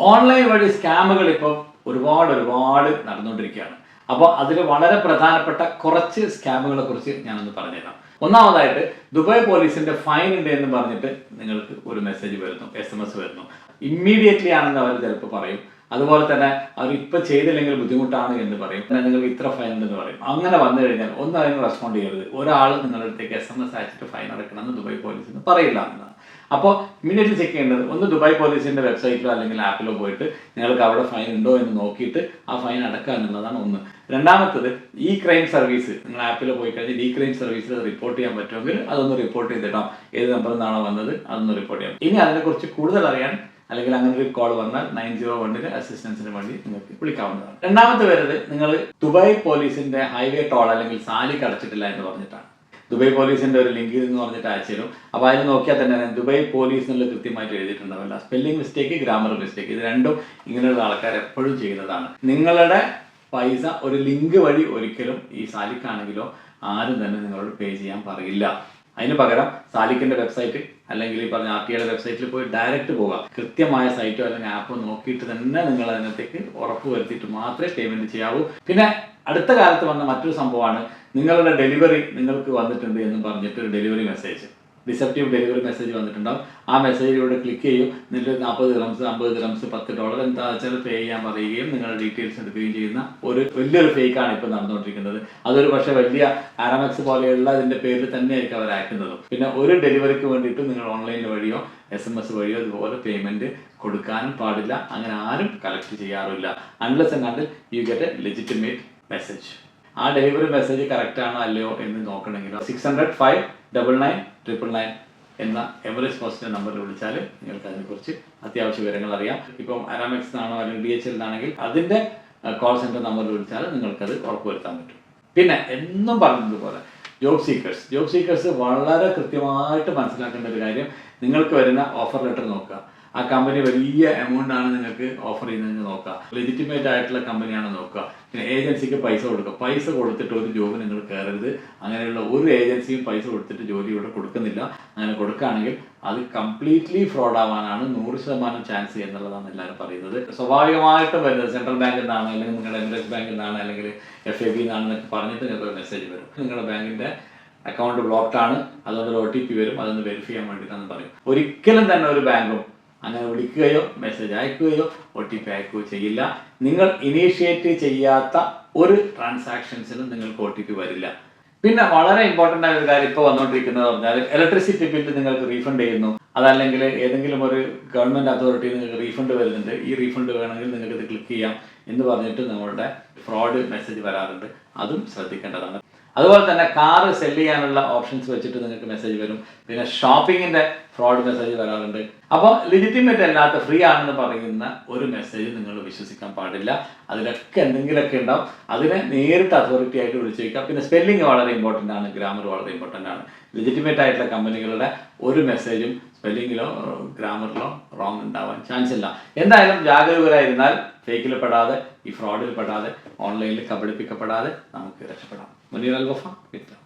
Online വഴി സ്കാമുകൾ ഇപ്പോൾ ഒരുപാട് ഒരുപാട് നടന്നുകൊണ്ടിരിക്കുകയാണ്. അപ്പോൾ അതിൽ വളരെ പ്രധാനപ്പെട്ട കുറച്ച് സ്കാമുകളെ കുറിച്ച് ഞാനൊന്ന് പറഞ്ഞുതരാം. ഒന്നാമതായിട്ട് ദുബായ് പോലീസിന്റെ ഫൈൻ ഉണ്ട് എന്ന് പറഞ്ഞിട്ട് നിങ്ങൾക്ക് ഒരു മെസ്സേജ് വരുന്നു എസ് എം എസ് വരുന്നു. ഇമ്മീഡിയറ്റ്ലി ആണെന്ന് അവർ ചിലപ്പോൾ പറയും. അതുപോലെ തന്നെ അവർ ഇപ്പൊ ചെയ്തില്ലെങ്കിൽ ബുദ്ധിമുട്ടാണ് എന്ന് പറയും. പിന്നെ നിങ്ങൾ ഇത്ര ഫൈൻ ഉണ്ടെന്ന് പറയും. അങ്ങനെ വന്നു കഴിഞ്ഞാൽ ഒന്നും അതിന് റെസ്പോണ്ട് ചെയ്യരുത്. ഒരാൾ നിങ്ങളുടെ അടുത്തേക്ക് എസ് എം എസ് അയച്ചിട്ട് ഫൈൻ അടക്കണമെന്ന് ദുബായ് പോലീസിന് പറയില്ല എന്നതാണ് അപ്പോൾ ഇമ്മീഡിയറ്റ്ലി ചെക്ക് ചെയ്യേണ്ടത് ഒന്ന് ദുബായ് പോലീസിന്റെ വെബ്സൈറ്റിലോ അല്ലെങ്കിൽ ആപ്പിലോ പോയിട്ട് നിങ്ങൾക്ക് അവിടെ ഫൈൻ ഉണ്ടോ എന്ന് നോക്കിയിട്ട് ആ ഫൈൻ അടക്കാൻ എന്നുള്ളതാണ് ഒന്ന്. രണ്ടാമത്തത് ഈ ക്രൈം സർവീസ് നിങ്ങൾ ആപ്പിൽ പോയി കഴിഞ്ഞാൽ ഈ ക്രൈം സർവീസിൽ റിപ്പോർട്ട് ചെയ്യാൻ പറ്റുമെങ്കിൽ അതൊന്ന് റിപ്പോർട്ട് ചെയ്തിടാം. ഏത് നമ്പറിൽ നിന്നാണോ വന്നത് അതൊന്ന് റിപ്പോർട്ട് ചെയ്യാം. ഇനി അതിനെക്കുറിച്ച് കൂടുതൽ അറിയാൻ അല്ലെങ്കിൽ അങ്ങനെ ഒരു കോൾ വന്നാൽ നയൻ സീറോ വണ്ണിന് അസിസ്റ്റൻസിന് വേണ്ടി നിങ്ങൾക്ക് വിളിക്കാവുന്നതാണ്. രണ്ടാമത്തെ വരുന്നത് നിങ്ങൾ ദുബായ് പോലീസിന്റെ ഹൈവേ ടോൾ അല്ലെങ്കിൽ സാലിക്ക് അടച്ചിട്ടില്ല എന്ന് പറഞ്ഞിട്ടാണ്. ദുബായ് പോലീസിന്റെ ഒരു ലിങ്കിൽ നിന്ന് പറഞ്ഞിട്ട് അയച്ചു അപ്പൊ അതിൽ നോക്കിയാൽ തന്നെ ദുബായ് പോലീസ് എന്നുള്ളത് കൃത്യമായിട്ട് എഴുതിയിട്ടുണ്ടാവില്ല. സ്പെല്ലിംഗ് മിസ്റ്റേക്ക് ഗ്രാമർ മിസ്റ്റേക്ക് ഇത് രണ്ടും ഇങ്ങനെയുള്ള ആൾക്കാർ എപ്പോഴും ചെയ്യുന്നതാണ്. നിങ്ങളുടെ പൈസ ഒരു ലിങ്ക് വഴി ഒരിക്കലും ഈ സാലിക്കാണെങ്കിലോ ആരും തന്നെ നിങ്ങളോട് പേ ചെയ്യാൻ പറയില്ല. അതിന് പകരം സാലിക്കിന്റെ വെബ്സൈറ്റ് അല്ലെങ്കിൽ ഈ പറഞ്ഞ ആർ ടി ഐയുടെ വെബ്സൈറ്റിൽ പോയി ഡയറക്റ്റ് പോവുക. കൃത്യമായ സൈറ്റോ അല്ലെങ്കിൽ ആപ്പോ നോക്കിയിട്ട് തന്നെ നിങ്ങൾ അതിനകത്തേക്ക് ഉറപ്പ് വരുത്തിയിട്ട് മാത്രമേ പേയ്മെന്റ് ചെയ്യാവൂ. പിന്നെ അടുത്ത കാലത്ത് വന്ന മറ്റൊരു സംഭവമാണ് നിങ്ങളുടെ ഡെലിവറി നിങ്ങൾക്ക് വന്നിട്ടുണ്ട് എന്ന് പറഞ്ഞിട്ട് ഒരു delivery message deceptive delivery message വന്നിട്ടുണ്ടാവും. ആ മെസ്സേജിലൂടെ ക്ലിക്ക് ചെയ്യും. എന്നിട്ട് നാൽപ്പത് ഗ്രാംസ് അമ്പത് ഗ്രാംസ് പത്ത് ഡോളർ എന്താ വെച്ചാൽ പേ ചെയ്യാൻ പറയുകയും നിങ്ങളുടെ ഡീറ്റെയിൽസ് എടുക്കുകയും ചെയ്യുന്ന ഒരു വലിയൊരു ഫേക്കാണ് ഇപ്പോൾ നടന്നുകൊണ്ടിരിക്കുന്നത്. അതൊരു പക്ഷേ വലിയ ആരമക്സ് പോലെയുള്ള അതിന്റെ പേരിൽ തന്നെയായിരിക്കും അവർ പിന്നെ ഒരു ഡെലിവറിക്ക് വേണ്ടിയിട്ട് നിങ്ങൾ ഓൺലൈൻ വഴിയോ എസ് എം എസ് വഴിയോ ഇതുപോലെ പേയ്മെന്റ് കൊടുക്കാനും പാടില്ല. അങ്ങനെ ആരും കളക്ട് ചെയ്യാറില്ല unless and you get a legitimate message ആ ഡെലിവറി മെസ്സേജ് കറക്റ്റ് ആണോ അല്ലയോ എന്ന് നോക്കണമെങ്കിൽ six hundred five double nine triple nine എന്ന എവറേജ് പോസ്റ്റിന്റെ നമ്പറിൽ വിളിച്ചാൽ നിങ്ങൾക്ക് അതിനെക്കുറിച്ച് അത്യാവശ്യ വിവരങ്ങൾ അറിയാം. ഇപ്പം അരാമെക്സ് ആണോ അല്ലെങ്കിൽ ഡി എച്ച് എൽ ആണെങ്കിൽ അതിന്റെ കോൾ സെന്റർ നമ്പറിൽ വിളിച്ചാൽ നിങ്ങൾക്കത് ഉറപ്പുവരുത്താൻ പറ്റും. പിന്നെ എന്നും പറഞ്ഞതുപോലെ ജോബ് സീക്കേഴ്സ് ജോബ് സീക്കേഴ്സ് വളരെ കൃത്യമായിട്ട് മനസ്സിലാക്കേണ്ട ഒരു കാര്യം നിങ്ങൾക്ക് വരുന്ന ഓഫർ ലെറ്റർ നോക്കുക. ആ കമ്പനി വലിയ എമൗണ്ട് ആണ് നിങ്ങൾക്ക് ഓഫർ ചെയ്യുന്നതെന്ന് നോക്കുക. ലെജിറ്റിമേറ്റ് ആയിട്ടുള്ള കമ്പനിയാണ് നോക്കുക. പിന്നെ ഏജൻസിക്ക് പൈസ കൊടുക്കുക. പൈസ കൊടുത്തിട്ട് ഒരു ജോബ് നിങ്ങൾ കയറരുത്. അങ്ങനെയുള്ള ഒരു ഏജൻസിയും പൈസ കൊടുത്തിട്ട് ജോലി ഇവിടെ കൊടുക്കുന്നില്ല. അങ്ങനെ കൊടുക്കുകയാണെങ്കിൽ അത് കംപ്ലീറ്റ്ലി ഫ്രോഡ് ആവാനാണ് നൂറ് ശതമാനം ചാൻസ് എന്നുള്ളതാണ് എല്ലാവരും പറയുന്നത്. സ്വാഭാവികമായിട്ടും വരുന്നത് സെൻട്രൽ ബാങ്കിൽ നിന്നാണ് അല്ലെങ്കിൽ നിങ്ങളുടെ എമിറേറ്റ്സ് ബാങ്കിൽ നിന്നാണ് അല്ലെങ്കിൽ എഫ് എ ബി നിന്നാണെന്നൊക്കെ പറഞ്ഞിട്ട് നിങ്ങൾക്ക് മെസ്സേജ് വരും. നിങ്ങളുടെ ബാങ്കിന്റെ അക്കൗണ്ട് ബ്ലോക്ക്ഡ് ആണ്. അതുകൊണ്ട് ഒ ടി പി വരും. അതൊന്ന് വെരിഫൈ ചെയ്യാൻ വേണ്ടിയിട്ടാണെന്ന് പറയും ഒരിക്കലും തന്നെ ഒരു ബാങ്കും അങ്ങനെ വിളിക്കുകയോ മെസ്സേജ് അയക്കുകയോ ഒ ടി പി അയക്കുകയോ ചെയ്യില്ല. നിങ്ങൾ ഇനീഷ്യേറ്റ് ചെയ്യാത്ത ഒരു ട്രാൻസാക്ഷൻസിനും നിങ്ങൾക്ക് ഒ ടി പി വരില്ല. പിന്നെ വളരെ ഇമ്പോർട്ടന്റ് ആയ ഒരു കാര്യം ഇപ്പോൾ വന്നുകൊണ്ടിരിക്കുന്നത് പറഞ്ഞാൽ ഇലക്ട്രിസിറ്റി ബില്ല് നിങ്ങൾക്ക് റീഫണ്ട് ചെയ്യുന്നു. അതല്ലെങ്കിൽ ഏതെങ്കിലും ഒരു ഗവൺമെന്റ് അതോറിറ്റി നിങ്ങൾക്ക് റീഫണ്ട് വരുന്നുണ്ട്. ഈ റീഫണ്ട് വേണമെങ്കിൽ നിങ്ങൾക്ക് ഇത് ക്ലിക്ക് ചെയ്യാം എന്ന് പറഞ്ഞിട്ട് നമ്മളുടെ ഫ്രോഡ് മെസ്സേജ് വരാറുണ്ട്. അതും ശ്രദ്ധിക്കേണ്ടതാണ്. അതുപോലെ തന്നെ കാറ് സെൽ ചെയ്യാനുള്ള ഓപ്ഷൻസ് വെച്ചിട്ട് നിങ്ങൾക്ക് മെസ്സേജ് വരും. പിന്നെ ഷോപ്പിങ്ങിന്റെ ഫ്രോഡ് മെസ്സേജ് വരാറുണ്ട്. അപ്പോൾ ലെജിറ്റിമേറ്റ് അല്ലാത്ത ഫ്രീ ആണെന്ന് പറയുന്ന ഒരു മെസ്സേജ് നിങ്ങൾ വിശ്വസിക്കാൻ പാടില്ല. അതിലൊക്കെ എന്തെങ്കിലുമൊക്കെ ഉണ്ടാവും. അതിനെ നേരിട്ട് അതോറിറ്റി ആയിട്ട് വിളിച്ചു ചോദിക്കാം പിന്നെ സ്പെല്ലിംഗ് വളരെ ഇമ്പോർട്ടന്റ് ആണ്. ഗ്രാമർ വളരെ ഇമ്പോർട്ടന്റ് ആണ്. ലെജിറ്റിമേറ്റ് ആയിട്ടുള്ള കമ്പനികളുടെ ഒരു മെസ്സേജും സ്പെല്ലിങ്ങിലോ ഗ്രാമറിലോ റോങ് ഉണ്ടാവാൻ ചാൻസ് ഇല്ല. എന്തായാലും ജാഗരൂകരായിരുന്നാൽ ഫേക്കിൽ പെടാതെ ഈ ഫ്രോഡിൽ പെടാതെ ഓൺലൈനിൽ കബളിപ്പിക്കപ്പെടാതെ നമുക്ക് രക്ഷപ്പെടാം. Manera Algofa, que está.